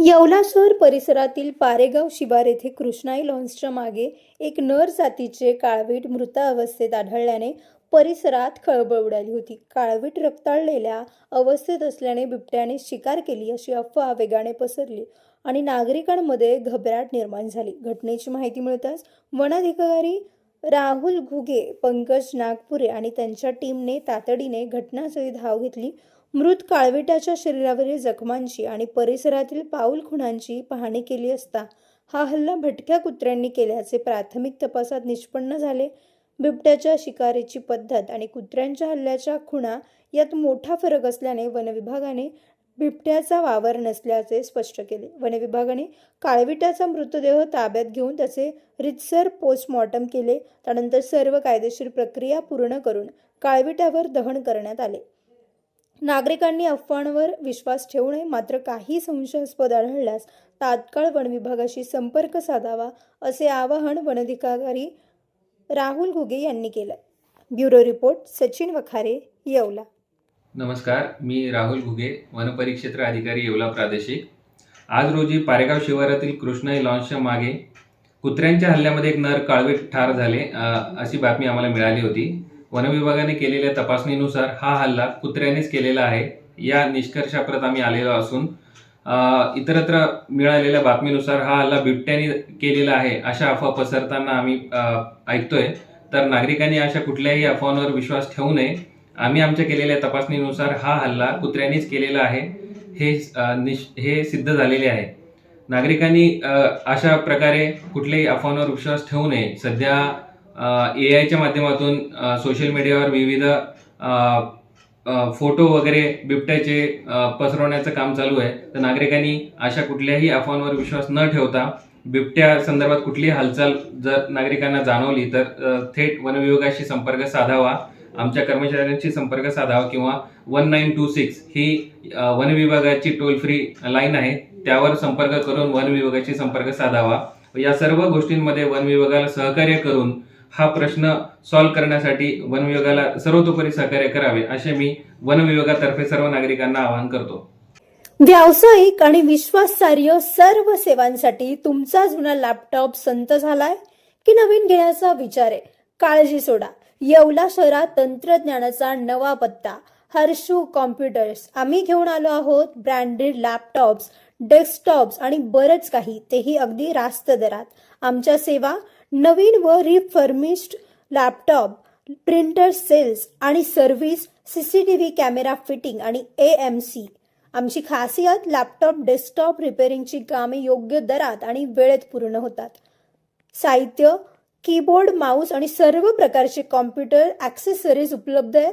येवला शहर परिसरातील पारेगाव शिवार येथे कृष्णाई लॉन्सच्या मागे एक नर जातीचे काळवीट मृत अवस्थेत आढळल्याने परिसरात खळबळ उडाली होती. काळवीट रक्ताळलेल्या अवस्थेत असल्याने बिबट्याने शिकार केली अशी अफवा वेगाने पसरली आणि नागरिकांमध्ये घबराट निर्माण झाली. घटनेची माहिती मिळताच वनाधिकारी राहुल घुगे पंकज नागपुरे आणि त्यांच्या टीमने तातडीने घटनास्थळी धाव घेतली. मृत काळविटाच्या शरीरावरील जखमांची आणि परिसरातील पाऊल खुणांची पाहणी केली असता हा हल्ला भटक्या कुत्र्यांनी केल्याचे प्राथमिक तपासात निष्पन्न झाले. बिबट्याच्या शिकारीची पद्धत आणि कुत्र्यांच्या हल्ल्याच्या खुणा यात मोठा फरक असल्याने वनविभागाने बिबट्याचा वावर नसल्याचे स्पष्ट केले. वनविभागाने काळविटाचा मृतदेह ताब्यात घेऊन त्याचे रितसर पोस्टमॉर्टम केले. त्यानंतर सर्व कायदेशीर प्रक्रिया पूर्ण करून काळविटावर दहन करण्यात आले. नागरिकांनी अफवांवर विश्वास ठेवू नये मात्र काही संशयास्पद आढळल्यास तात्काळ वनविभागाशी संपर्क साधावा असे आवाहन वनाधिकारी राहुल घुगे यांनी केलं ब्युरो रिपोर्ट सचिन वखारे येवला. नमस्कार मी राहुल घुगे वनपरिक्षेत्र अधिकारी येवला प्रादेशिक. आज रोजी पारेगाव शिवारातील कृष्णाई लॉन्चच्या मागे कुत्र्यांच्या हल्ल्यामध्ये एक नर काळवीट ठार झाले अशी बातमी आम्हाला मिळाली होती. वनविभागाने केलेल्या तपासणीनुसार हा हल्ला कुत्र्यानेच केलेला आहे. या निष्कर्षाप्रत आम्ही आलेलो असून इतरत्र मिळालेल्या बातमीनुसार हा हल्ला बिबट्याने केलेला आहे अशा अफवा पसरताना आम्ही ऐकतोय. तर नागरिकांनी अशा कुठल्याही अफवांवर विश्वास ठेवू नये. आम्ही आमच्या केलेल्या तपासणीनुसार हा हल्ला कुत्र्यांनीच केलेला आहे हे निश हे सिद्ध झालेले आहे. नागरिकांनी अशा प्रकारे कुठल्याही अफवांवर विश्वास ठेवू नये. सध्या ए आयच्या माध्यमातून सोशल मीडियावर विविध फोटो वगैरे बिबट्याचे पसरवण्याचं काम चालू आहे. तर नागरिकांनी अशा कुठल्याही अफवांवर विश्वास न ठेवता बिबट्या संदर्भात कुठलीही हालचाल जर नागरिकांना जाणवली तर थेट वनविभागाशी संपर्क साधावा. आमच्या कर्मचाऱ्यांशी संपर्क साधावा किंवा वन नाईन टू सिक्स ही वन विभागाची टोल फ्री लाईन आहे. त्यावर संपर्क करून वन विभागाशी संपर्क साधावा. या सर्व गोष्टींमध्ये वन विभागाला सहकार्य करून हा प्रश्न सॉल्व्ह करण्यासाठी वन विभागाला सर्वतोपरी सहकार्य करावे असे मी वन विभागातर्फे सर्व नागरिकांना आवाहन करतो. व्यावसायिक आणि विश्वासार्ह सर्व सेवांसाठी तुमचा जुना लॅपटॉप संत झालाय? की नवीन घेण्याचा विचार आहे? काळजी सोडा. येवला शहरात तंत्रज्ञानाचा नवा पत्ता. हर्षू कॉम्प्युटर्स. आम्ही घेऊन आलो आहोत ब्रँडेड लॅपटॉप्स डेस्कटॉप्स आणि बरंच काही. तेही अगदी रास्त दरात. आमच्या सेवा नवीन व रिफर्मिश्ड लॅपटॉप प्रिंटर सेल्स आणि service C C T V camera fitting आणि ए एम सी आमची खासियत लॅपटॉप डेस्कटॉप रिपेअरिंगची कामे योग्य दरात आणि वेळेत पूर्ण होतात. साहित्य कीबोर्ड माऊस आणि सर्व प्रकारचे कॉम्प्युटर ॲक्सेसरीज उपलब्ध आहे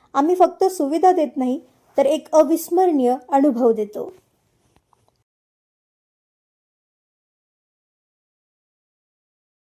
आम्ही फक्त सुविधा देत नाही तर एक अविस्मरणीय अनुभव देतो.